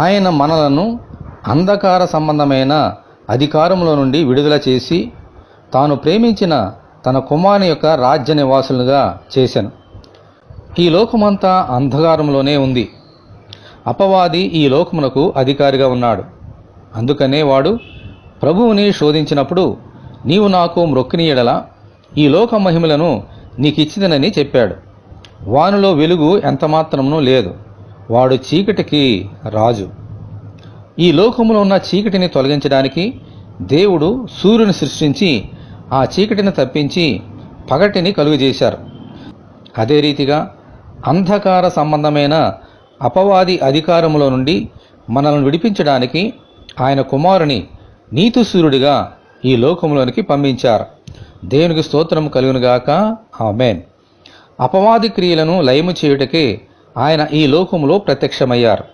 ఆయన మనలను అంధకార సంబంధమైన అధికారంలో నుండి విడుదల చేసి తాను ప్రేమించిన తన కుమారుని యొక్క రాజ్య నివాసులుగా చేశాను. ఈ లోకమంతా అంధకారంలోనే ఉంది. అపవాది ఈ లోకమునకు అధికారిగా ఉన్నాడు. అందుకనే వాడు ప్రభువుని శోధించినప్పుడు నీవు నాకు మ్రొక్కిని ఈ లోక మహిమలను నీకిచ్చిదనని చెప్పాడు. వానిలో వెలుగు ఎంతమాత్రమునూ లేదు. వాడు చీకటికి రాజు. ఈ లోకములో ఉన్న చీకటిని తొలగించడానికి దేవుడు సూర్యుని సృష్టించి ఆ చీకటిని తప్పించి పగటిని కలుగజేశారు. అదే రీతిగా అంధకార సంబంధమైన అపవాది అధికారములో నుండి మనల్ని విడిపించడానికి ఆయన కుమారుని నీతు సూర్యుడిగా ఈ లోకంలోనికి పంపించారు. దేవునికి స్తోత్రం కలుగునుగాక. ఆమెన్. అపవాది క్రియలను లయము చేయుటకే ఆయన ఈ లోకములో ప్రత్యక్షమయ్యారు.